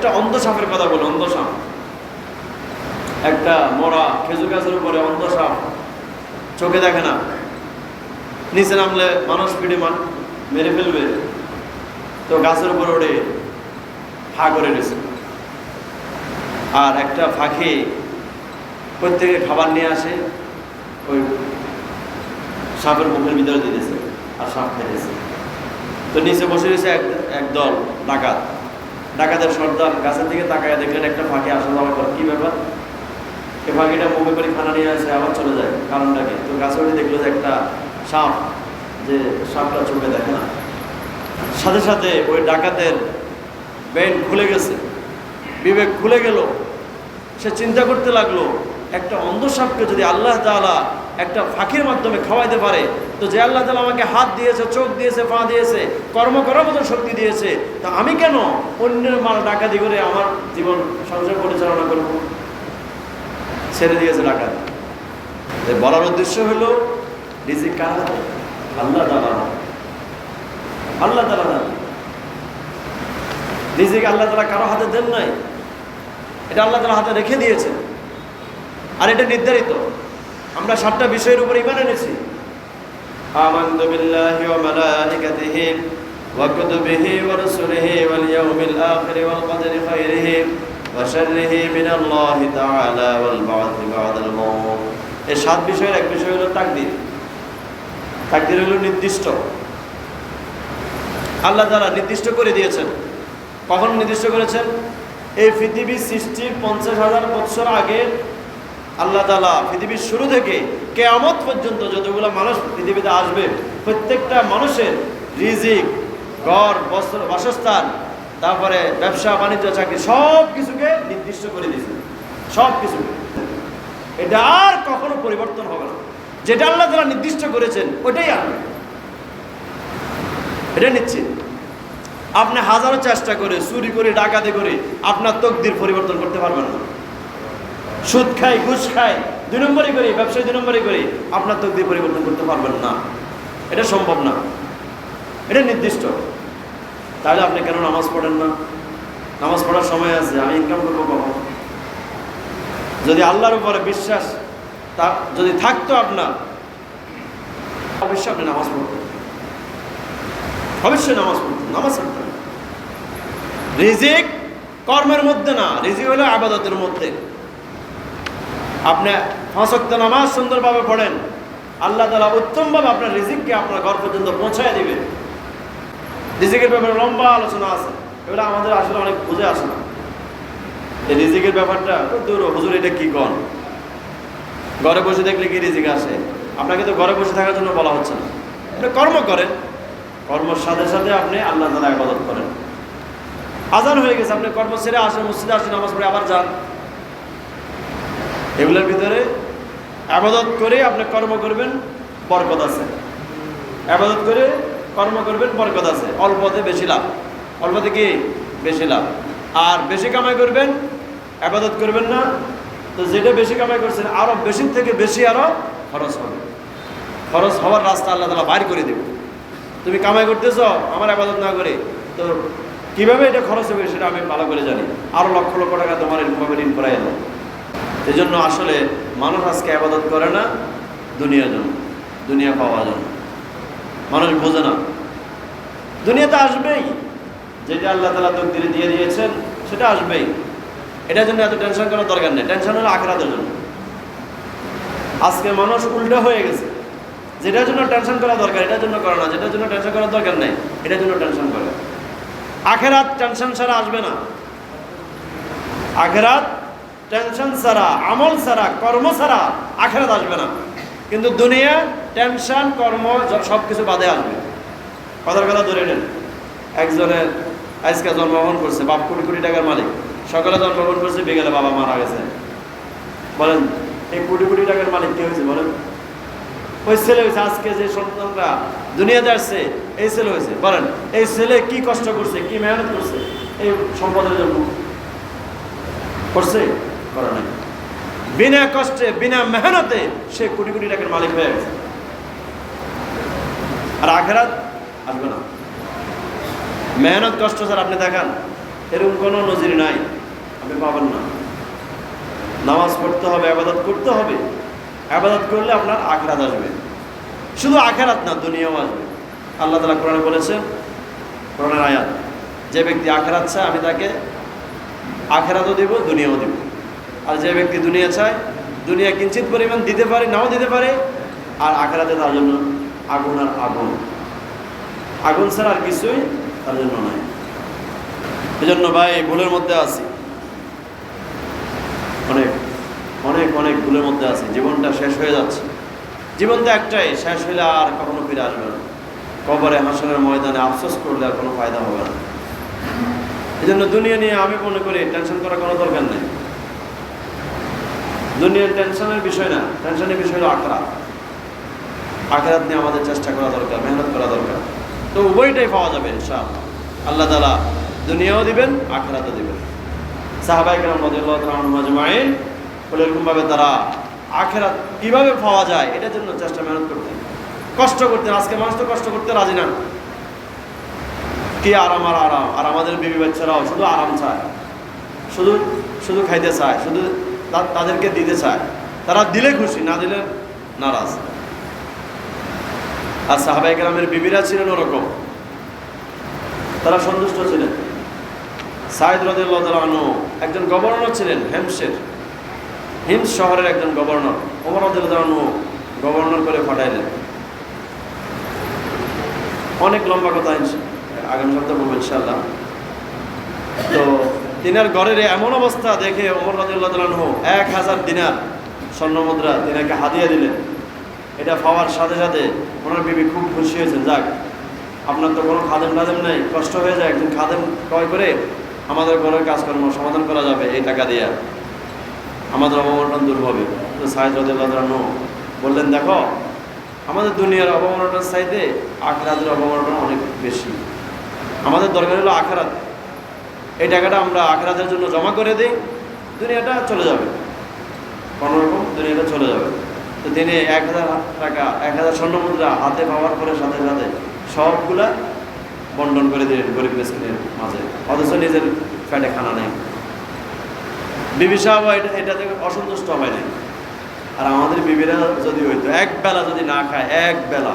একটা অন্ধ সাপের কথা বলে অন্ধ সাপ একটা মরা খেজুর গাছের উপরে অন্ধ সাপ চোখে দেখে না। নিচে নামলে মানুষ পিড়ে মান মেরে ফেলবে। তো গাছের উপর ওড়ে ফা করে নিয়েছে আর একটা ফাঁকে প্রত্যেকে খাবার নিয়ে আসে, ওই সাপের মুখের ভিতরে দিতেছে, আর সাপ খেতেছে তো নিচে বসে রয়েছে এক এক দল ডাকাত। ডাকাতের সর্দার গাছের দিকে তাকায় দেখলেন একটা ফাঁকে আসা যাওয়া করে। কি ব্যাপার? এই ফাঁকিটা মুখে করে খানা নিয়ে আসে, আবার চলে যায় কারণটাকে। তো গাছে উঠে দেখল যে একটা সাপ, যে সাপটা চোখে দেখে না। সাথে সাথে ওই ডাকাতের বেন খুলে গেছে। বিবেক খুলে গেল। সে চিন্তা করতে লাগল, একটা অন্ধ সাপকে যদি আল্লাহ তাআলা একটা ফাঁকির মাধ্যমে খাওয়াইতে পারে। তো যে আল্লাহ তালা আমাকে হাত দিয়েছে, চোখ দিয়েছে, পা দিয়েছে, কর্ম করার মতো শক্তি দিয়েছে, তা আমি কেন অন্যের মাল ডাকাতি করে আমার জীবন সংসার পরিচালনা করব? ছেড়ে দিয়েছে ডাকাত। বলার উদ্দেশ্য হলো রিজিক কার হাতে? আল্লাহ তাআলা আল্লাহ তাআলা দেন। রিজিক আল্লাহ তাআলা কারও হাতে দেন নাই। এটা আল্লাহ তাআলা হাতে রেখে দিয়েছেন। আর এটা নির্ধারিত। আমরা সাতটা বিষয়ের উপর ইমান এনেছি। ওয়া রাসূলিহি ওয়াল ইয়াউমিল আখির ওয়াল কদরি খাইরিহি ওয়া শাররিহি মিনাল্লাহি তাআলা ওয়াল বা'থি বা'দাল মাউত। এই সাত বিষয়ের এক বিষয় হলো তাকদীর। তাকদীর হলো নির্দিষ্ট। আল্লাহ তাআলা নির্দিষ্ট করে দিয়েছেন। কখন নির্দিষ্ট করেছেন? এই পৃথিবী সৃষ্টির পঞ্চাশ হাজার বৎসর আগে আল্লাহ তালা পৃথিবীর শুরু থেকে কেয়ামত পর্যন্ত যতগুলো মানুষ পৃথিবীতে আসবে, প্রত্যেকটা মানুষের রিজিক, ঘর, বস্ত্র, বাসস্থান, তারপরে ব্যবসা, বাণিজ্য, চাকরি সব কিছুকে নির্দিষ্ট করে দিয়েছে। সব কিছুকে এটা আর কখনো পরিবর্তন হবে না। যেটা আল্লাহ তালা নির্দিষ্ট করেছেন, ওটাই আনবে এটা নিশ্চিত। আপনি হাজারো চেষ্টা করে, চুরি করে, ডাকাতি করে আপনার তকদির পরিবর্তন করতে পারবেন না। সুদ খাই, ঘুষ খাই, দুই নম্বরই করি, ব্যবসায় দুই নম্বরই করি, আপনার তকদির পরিবর্তন করতে পারবেন না। এটা সম্ভব না। এটা নির্দিষ্ট। তাহলে আপনি কেন নামাজ পড়েন না? নামাজ পড়ার সময় আছে, আমি ইনকাম করব কখন? যদি আল্লাহর উপরে বিশ্বাস, তা যদি থাকতো আপনার, অবশ্যই আপনি নামাজ পড়তেন অবশ্যই নামাজ পড়তেন নামাজ পড়তেন রিজিক কর্মের মধ্যে না, রিজিক হলো আবাদতের মধ্যে। আপনি ফাঁসক্ত নামাজ সুন্দরভাবে পড়েন, আল্লাহ তালা উত্তমভাবে আপনার রিজিককে আপনার ঘর পর্যন্ত পৌঁছায় দিবে রিজিকের ব্যাপারে লম্বা আলোচনা আছে, এগুলো আমাদের আসলে অনেক বুঝে আসে না। এই রিজিকের ব্যাপারটা, দূর, হুজুর, এটা কি কন? ঘরে বসে দেখলে কি রিজিক আসে? আপনাকে তো ঘরে বসে থাকার জন্য বলা হচ্ছে না। আপনি কর্ম করেন, কর্মের সাথে সাথে আপনি আল্লাহ তালা ইবাদত করেন। আজান হয়ে গেছে, আপনি কর্ম ছেড়ে আসেন, মসজিদে আসেন, নামাজ পড়ে আবার যান। এগুলোর ভিতরে আবাদত করে আপনি কর্ম করবেন, বরকত আছে। আবাদত করে কর্ম করবেন, বরকত আছে। অল্পতে বেশি লাভ। অল্পতে কি? বেশি লাভ। আর বেশি কামাই করবেন, আবাদত করবেন না। তো যেটা বেশি কামাই করছেন আরও বেশি থেকে বেশি আরও খরচ হবে। খরচ হওয়ার রাস্তা আল্লাহ তালা বাইর করে দেবে। তুমি কামাই করতেছ, আমার আবাদত না করে, তো কীভাবে এটা খরচ হবে সেটা আমি ভালো করে জানি। আরও লক্ষ লক্ষ টাকা তোমার এরকমভাবে ঋণ করাই এলো এই জন্য আসলে মানুষ আজকে আবাদত করে না দুনিয়ার জন্য দুনিয়া পাওয়া জন্য মানুষ বোঝে না। দুনিয়াতে আসবেই। যেটা আল্লাহ তালা তকদিরে দিয়ে দিয়েছেন, সেটা আসবেই। এটার জন্য এত টেনশন করার দরকার নেই। টেনশন হলো আখরাতের জন্য। আজকে মানুষ উল্টো হয়ে গেছে। যেটার জন্য টেনশন করা দরকার, এটার জন্য করে না। যেটার জন্য টেনশন করার দরকার নেই, এটার জন্য টেনশন করে। আখেরাত টেনশন ছাড়া আসবে না। আখেরাত টেনশন ছাড়া, আমল ছাড়া, কর্ম ছাড়া আখেরাত আসবে না। কিন্তু দুনিয়া, টেনশন, কর্ম সব কিছু বাদে আসবে। কথার কথা ধরে নেন। একজনের আজকে জন্মগ্রহণ করছে, বাপ কোটি কোটি টাকার মালিক। সকালে জন্মগ্রহণ করছে, বিকেলে বাবা মারা গেছে। বলেন, এই কোটি কোটি টাকার মালিক কে হয়েছে বলেন? ওই ছেলে হয়েছে, আজকে যে সন্তানরা দুনিয়াতে আসছে, এই ছেলে হয়েছে। বলেন, এই ছেলে কি কষ্ট করছে, কি মেহনত করছে? এই সম্পদের জন্য। করছে? করে নাই। বিনা কষ্টে, বিনা মেহনতে সে কোটি কোটি টাকার মালিক হয়ে গেছে। আর আখেরাত আসবে না। মেহনত কষ্ট স্যার, আপনি দেখান। এরকম কোনো নজির নাই। আপনি পাবেন না। নামাজ পড়তে হবে, আবাদত করতে হবে। আবাদত করলে আপনার আখরাত আসবে। শুধু আখেরাত না, দুনিয়াও আসবে। আল্লাহ তালা কোরআনে বলেছেন, কোরআনের আয়াত, যে ব্যক্তি আখেরাত চায়, আমি তাকে আখেরাতও দিব, দুনিয়াও দিব। আর যে ব্যক্তি দুনিয়া চায়, দুনিয়া কিঞ্চিত পরিমাণ দিতে পারে, নাও দিতে পারে, আর আখেরাতে তার জন্য আগুন আর আগুন। আগুন ছাড়া আর কিছুই তার জন্য নাই। এজন্য ভাই ভুলের মধ্যে আছি। অনেক অনেক অনেক ভুলের মধ্যে আছি। জীবনটা শেষ হয়ে যাচ্ছে। জীবন তো একটাই, শেষ হইলে আর কখনো ফিরে আসবে না। কবরে হাসনের ময়দানে আফসোস করলে আর কোনো ফায়দা হবে না। এই জন্য দুনিয়া নিয়ে আমি মনে করি টেনশন করার কোনো দরকার নেই। দুনিয়ার টেনশনের বিষয় না, টেনশনের বিষয় হলো আখরাত। আখরাত নিয়ে আমাদের চেষ্টা করা দরকার, মেহনত করা দরকার। তো উভয়টাই পাওয়া যাবে, ইনশাআল্লাহ। আল্লাহ তালা দুনিয়াও দিবেন, আখরাতও দিবেন। সাহাবাইকার মজমাইন বলে এরকমভাবে তারা আখেরাত কীভাবে পাওয়া যায়, এটার জন্য চেষ্টা মেহনত করতেন। কষ্ট করতেন, আজকে মানুষ তো কষ্ট করতে রাজি না। কি আরাম আর আরাম, আর আমাদের বিবি বাচ্চারাও শুধু আরাম চায়। শুধু শুধু খাইতে চায়, শুধু তাদেরকে দিতে চায়। তারা দিলে খুশি, না দিলে নারাজ। আর সাহাবাই গ্রামের বিবিরা ছিলেন ওরকম। তারা সন্তুষ্ট ছিলেন। সাইদ রদুল্লাহ একজন গভর্নর ছিলেন হেমসের হিমস শহরের একজন গভর্নর। ওমর রদুল্লাহ গভর্নর করে পাঠাইলেন। অনেক লম্বা কথা আগামী সপ্তাহে বলব ইনশাল্লাহ তো তিনার ঘরের এমন অবস্থা দেখে ওমর রদুল্লাহ এক হাজার দিনার স্বর্ণ মুদ্রা তিনাকে হাদিয়ে দিলেন। এটা পাওয়ার সাথে সাথে ওনার বিবি খুব খুশি হয়েছেন। যাক, আপনার তো কোনো খাদেম টাদেম নেই, কষ্ট হয়ে যায়, একজন খাদেম ক্রয় করে আমাদের ঘরের কাজকর্ম সমাধান করা যাবে এই টাকা দিয়ে। আমাদের অবমানন দূর হবে। তো সাহেদ রদুল্লাহ বললেন, দেখো, আমাদের দুনিয়ার অবমাননার চাইতে আখরাতের অবমাননা অনেক বেশি। আমাদের দরকার হলো আখরাত। এই টাকাটা আমরা আখরাতের জন্য জমা করে দিই, দুনিয়াটা চলে যাবে। কোনোরকম দুনিয়াটা চলে যাবে। তো তিনি এক হাজার টাকা, এক হাজার স্বর্ণ মুদ্রা হাতে পাওয়ার পরে সাথে সাথে সবগুলা বন্টন করে দিলেন গরিব মিসকিনের মাঝে। অথচ নিজের ফ্যাটে খানা নেই। বিবি সাহেব এটা এটাতে অসন্তুষ্ট হয় নাই। আর আমাদের বিবিরা যদি হইতো, এক বেলা যদি না খায়, এক বেলা।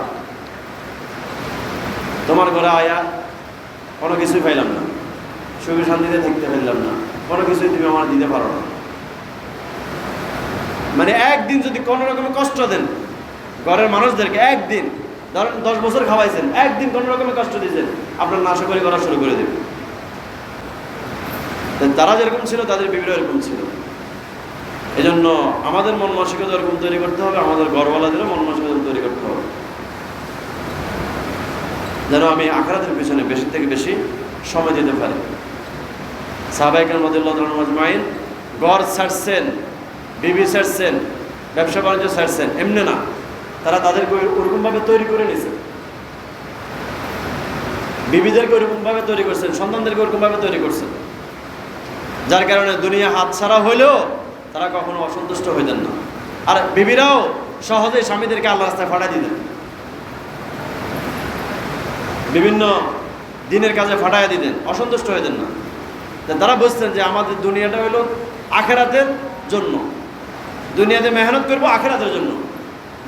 তোমার ঘরে আয়া কোনো কিছুই পাইলাম না। সুখে শান্তিতে থাকতে পারলাম না। কোনো কিছুই তুমি আমার দিতে পারো না। মানে একদিন যদি কোনো রকমের কষ্ট দেন, ঘরের মানুষদেরকে একদিন, ধরেন দশ বছর খাওয়াইছেন, একদিন কোনো রকমের কষ্ট দিয়েছেন, আপনার নাশকরি করা শুরু করে দেবে। তারা যেরকম ছিল, তাদের বিবিরা এরকম ছিল। এই জন্য আমাদের মন মানসিকতা এরকম তৈরি করতে হবে, আমাদের ঘরওয়ালাদেরও মন মানসিকতা তৈরি করতে হবে। যেন আমি আখরাতের পিছনে বেশি থেকে বেশি সময় দিতে পারি। সাহবাইকের মদিল্লাহমাইন গড় ছাড়ছেন, বিবি ছাড়ছেন, ব্যবসা বাণিজ্য ছাড়ছেন, এমনি না। তারা তাদেরকে ওরকমভাবে তৈরি করে নিয়েছে। বিবিদেরকে ওরকমভাবে তৈরি করছেন, সন্তানদেরকে ওরকমভাবে তৈরি করছেন। যার কারণে দুনিয়া হাত ছাড়া হইলেও তারা কখনো অসন্তুষ্ট হইতেন না। আর বিবিরাও সহজেই স্বামীদেরকে আল্লাহ রাস্তায় ফাটা দিতেন। বিভিন্ন দিনের কাজে ফাটাইয়া দিতেন, অসন্তুষ্ট হইতেন না। তা তারা বুঝতেন যে আমাদের দুনিয়াটা হইল আখেরাতের জন্য। দুনিয়াতে মেহনত করব আখেরাতের জন্য।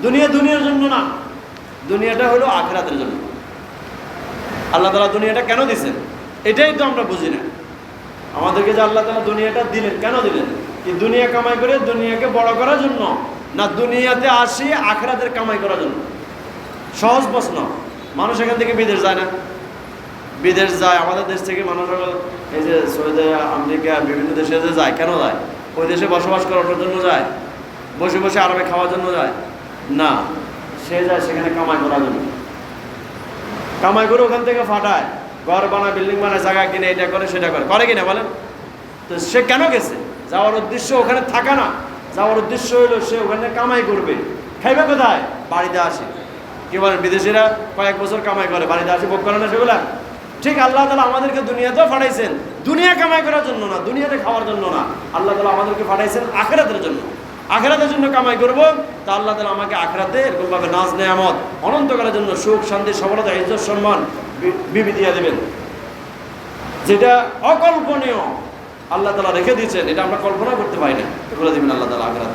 দুনিয়া দুনিয়ার জন্য না, দুনিয়াটা হলো আখেরাতের জন্য। আল্লাহ তালা দুনিয়াটা কেন দিছেন? এটাই তো আমরা বুঝি না। আমাদেরকে যে আল্লাহ তালা দুনিয়াটা দিলেন, কেন দিলেন? কি দুনিয়া কামাই করে দুনিয়াকে বড় করার জন্য? না দুনিয়াতে আসি আখেরাতের কামাই করার জন্য? সহজ প্রশ্ন। মানুষ এখান থেকে বিদেশ যায় না। বিদেশ যায়, আমাদের দেশ থেকে মানুষ এই যে সৌদি আমেরিকা, বিভিন্ন দেশে যে যায়, কেন যায়? ওই দেশে বসবাস করার জন্য যায়, বসে বসে আরামে খাওয়ার জন্য যায়। না, সে যায় সেখানে কামাই করার জন্য। কামাই করে ওখান থেকে ফাটায়, ঘর বানায়, বিল্ডিং বানায়, জায়গা কিনে, এটা করে, সেটা করে। করে কিনা বলেন? তো সে কেন গেছে? যাওয়ার উদ্দেশ্য ওখানে থাকা না। যাওয়ার উদ্দেশ্য হলো সে ওখানে কামাই করবে। খাইবে কোথায়? বাড়িতে আসে। কি বলেন, বিদেশিরা কয়েক বছর কামাই করে, বাড়িতে আসে, ভোগ করে না সেগুলা? ঠিক আল্লাহ তালা আমাদেরকে দুনিয়াতেও ফাটাইছেন দুনিয়া কামাই করার জন্য না, দুনিয়াতে খাওয়ার জন্য না। আল্লাহ তালা আমাদেরকে ফাটাইছেন আখেরাতের জন্য। আখেরাতের জন্য কামাই করব, তা আল্লাহ তালা আমাকে আখেরাতে এরকমভাবে নাজ, নেয়ামত, অনন্তকালের জন্য সুখ, শান্তি, সফলতা, ইজ্জত, সম্মান বিবি দিয়ে দেবেন। যেটা অকল্পনীয়, আল্লাহ তালা রেখে দিয়েছেন, এটা আমরা কল্পনা করতে পারি না। বলে দিবেন আল্লাহ তালা আগ্রাত